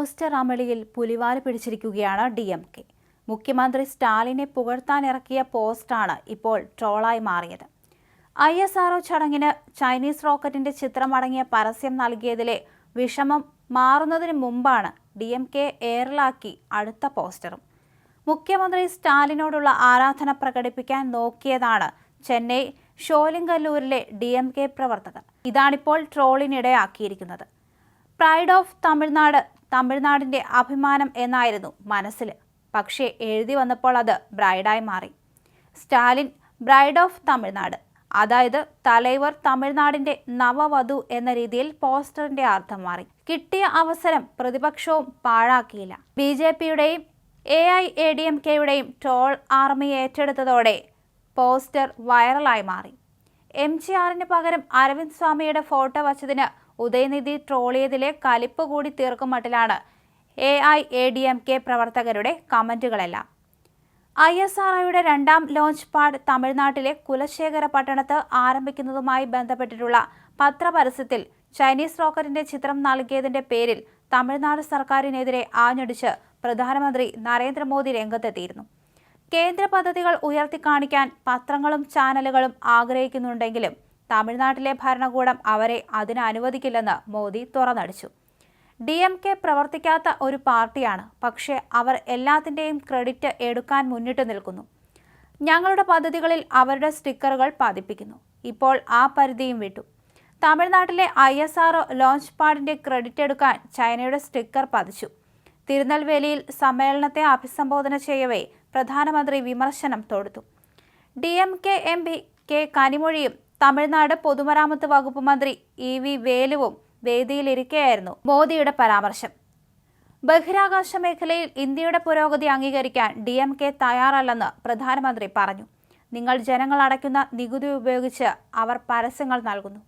Poster അമളിയിൽ പുലിവാൽ പിടിച്ചിരിക്കുകയാണ് D M K. മുഖ്യമന്ത്രി സ്റ്റാലിനെ പുകഴ്ത്താനിറക്കിയ പോസ്റ്റാണ് ഇപ്പോൾ ട്രോളായി മാറിയത്. ഐ എസ് ആർഒ ചടങ്ങിന് ചൈനീസ് റോക്കറ്റിന്റെ ചിത്രമടങ്ങിയ പരസ്യം നൽകിയതിലെ വിഷമം മാറുന്നതിന് മുമ്പാണ് ഡി എം കെ എയറിലാക്കി അടുത്ത പോസ്റ്ററും. മുഖ്യമന്ത്രി സ്റ്റാലിനോടുള്ള ആരാധന പ്രകടിപ്പിക്കാൻ നോക്കിയതാണ് ചെന്നൈ ഷോലിംഗല്ലൂരിലെ ഡി എം കെ പ്രവർത്തകർ. ഇതാണിപ്പോൾ ട്രോളിനിടയാക്കിയിരിക്കുന്നത്. പ്രൈഡ് ഓഫ് തമിഴ്നാട് തമിഴ്നാടിന്റെ അഭിമാനം എന്നായിരുന്നു മനസ്സിൽ പക്ഷേ എഴുതി വന്നപ്പോൾ അത് ബ്രൈഡായി മാറി. Stalin bride of Tamil Nadu. അതായത് തലൈവർ തമിഴ്നാടിന്റെ നവവധു എന്ന രീതിയിൽ പോസ്റ്ററിന്റെ അർത്ഥം മാറി. കിട്ടിയ അവസരം പ്രതിപക്ഷവും പാഴാക്കിയില്ല. ബി ജെ പിയുടെയും A I A D M കെയുടെയും troll army ഏറ്റെടുത്തതോടെ പോസ്റ്റർ വൈറലായി മാറി. എം ജി ആറിന് പകരം അരവിന്ദ് സ്വാമിയുടെ ഫോട്ടോ വച്ചതിന് ഉദയനിധി ട്രോളിയതിലെ കലിപ്പ് കൂടി തീർക്കും മട്ടിലാണ് A I A D M K പ്രവർത്തകരുടെ കമന്റുകളെല്ലാം. ഐ എസ് ആർ രണ്ടാം ലോഞ്ച് പാഡ് തമിഴ്നാട്ടിലെ കുലശേഖര പട്ടണത്ത് ആരംഭിക്കുന്നതുമായി ബന്ധപ്പെട്ടിട്ടുള്ള പത്രപരസ്യത്തിൽ ചൈനീസ് റോക്കറ്റിന്റെ ചിത്രം നൽകിയതിന്റെ പേരിൽ തമിഴ്നാട് സർക്കാരിനെതിരെ ആഞ്ഞടിച്ച് പ്രധാനമന്ത്രി നരേന്ദ്രമോദി രംഗത്തെത്തിയിരുന്നു. കേന്ദ്ര പദ്ധതികൾ ഉയർത്തിക്കാണിക്കാൻ പത്രങ്ങളും ചാനലുകളും ആഗ്രഹിക്കുന്നുണ്ടെങ്കിലും തമിഴ്നാട്ടിലെ ഭരണകൂടം അവരെ അതിന് അനുവദിക്കില്ലെന്ന് മോദി തുറന്നടിച്ചു. ഡി എം കെ പ്രവർത്തിക്കാത്ത ഒരു പാർട്ടിയാണ്. പക്ഷേ അവർ എല്ലാത്തിന്റെയും ക്രെഡിറ്റ് എടുക്കാൻ മുന്നിട്ട് നിൽക്കുന്നു. ഞങ്ങളുടെ പദ്ധതികളിൽ അവരുടെ സ്റ്റിക്കറുകൾ പതിപ്പിക്കുന്നു. ഇപ്പോൾ ആ പരിധിയും വിട്ടു. തമിഴ്നാട്ടിലെ ഐ എസ് ആർ ലോഞ്ച് പാഡിന്റെ ക്രെഡിറ്റ് എടുക്കാൻ ചൈനയുടെ സ്റ്റിക്കർ പതിച്ചു. തിരുനെൽവേലിയിൽ സമ്മേളനത്തെ അഭിസംബോധന ചെയ്യവേ പ്രധാനമന്ത്രി വിമർശനം തൊടുത്തു. D M K M P K കനിമൊഴിയും Tamil Nadu പൊതുമരാമത്ത് വകുപ്പ് മന്ത്രി ഇ വി വേലുവും വേദിയിലിരിക്കെയായിരുന്നു മോദിയുടെ പരാമർശം. ബഹിരാകാശ മേഖലയിൽ ഇന്ത്യയുടെ പുരോഗതി അംഗീകരിക്കാൻ ഡി എം കെ തയ്യാറല്ലെന്ന് പ്രധാനമന്ത്രി പറഞ്ഞു. നിങ്ങൾ ജനങ്ങൾ അടയ്ക്കുന്ന നികുതി ഉപയോഗിച്ച് അവർ പരസ്യങ്ങൾ നൽകുന്നു.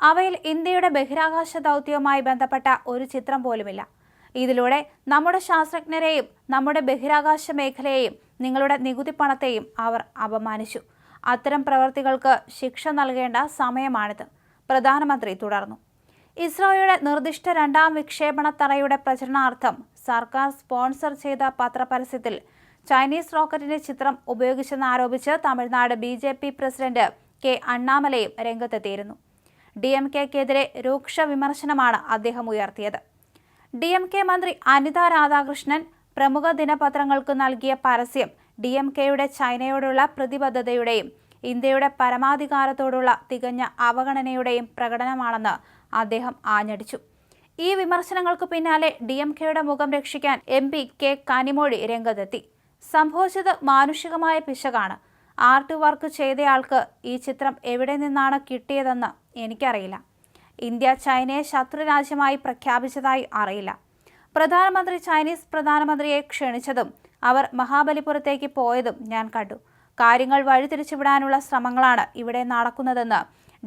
അവയിൽ ഇന്ത്യയുടെ ബഹിരാകാശ ദൗത്യവുമായി ബന്ധപ്പെട്ട ഒരു ചിത്രം പോലുമില്ല. ഇതിലൂടെ നമ്മുടെ ശാസ്ത്രജ്ഞരെയും നമ്മുടെ ബഹിരാകാശ മേഖലയെയും നിങ്ങളുടെ നികുതി പണത്തെയും അവർ അപമാനിച്ചു. അത്തരം പ്രവർത്തികൾക്ക് ശിക്ഷ നൽകേണ്ട സമയമാണിത്. പ്രധാനമന്ത്രി തുടർന്നു. ഇസ്രോയുടെ നിർദ്ദിഷ്ട രണ്ടാം വിക്ഷേപണ തറയുടെ പ്രചരണാർത്ഥം സർക്കാർ സ്പോൺസർ ചെയ്ത പത്രപരസ്യത്തിൽ ചൈനീസ് റോക്കറ്റിന്റെ ചിത്രം ഉപയോഗിച്ചെന്നാരോപിച്ച് Tamil Nadu B J P president K അണ്ണാമലയും രംഗത്തെത്തിയിരുന്നു. ഡി എം കെക്കെതിരെ രൂക്ഷ വിമർശനമാണ് അദ്ദേഹം ഉയർത്തിയത്. ഡി എം കെ മന്ത്രി അനിത രാധാകൃഷ്ണൻ പ്രമുഖ ദിനപത്രങ്ങൾക്ക് നൽകിയ പരസ്യം ഡി എം കെയുടെ ചൈനയോടുള്ള പ്രതിബദ്ധതയുടെയും ഇന്ത്യയുടെ പരമാധികാരത്തോടുള്ള തികഞ്ഞ അവഗണനയുടെയും പ്രകടനമാണെന്ന് അദ്ദേഹം ആഞ്ഞടിച്ചു. ഈ വിമർശനങ്ങൾക്ക് പിന്നാലെ ഡി എം കെയുടെ മുഖം രക്ഷിക്കാൻ എം പി കെ കനിമൊഴി രംഗത്തെത്തി. സംഭവിച്ചത് മാനുഷികമായ പിശകാണ്. ആർട്ട് വർക്ക് ചെയ്തയാൾക്ക് ഈ ചിത്രം എവിടെ നിന്നാണ് കിട്ടിയതെന്ന് എനിക്കറിയില്ല. ഇന്ത്യ ചൈനയെ ശത്രുരാജ്യമായി പ്രഖ്യാപിച്ചതായി അറിയില്ല. പ്രധാനമന്ത്രി ചൈനീസ് പ്രധാനമന്ത്രിയെ ക്ഷണിച്ചതും അവർ മഹാബലിപുരത്തേക്ക് പോയതും ഞാൻ കണ്ടു. കാര്യങ്ങൾ വഴിതിരിച്ചുവിടാനുള്ള ശ്രമങ്ങളാണ് ഇവിടെ നടക്കുന്നതെന്ന്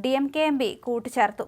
D M K M P കൂട്ടിച്ചേർത്തു.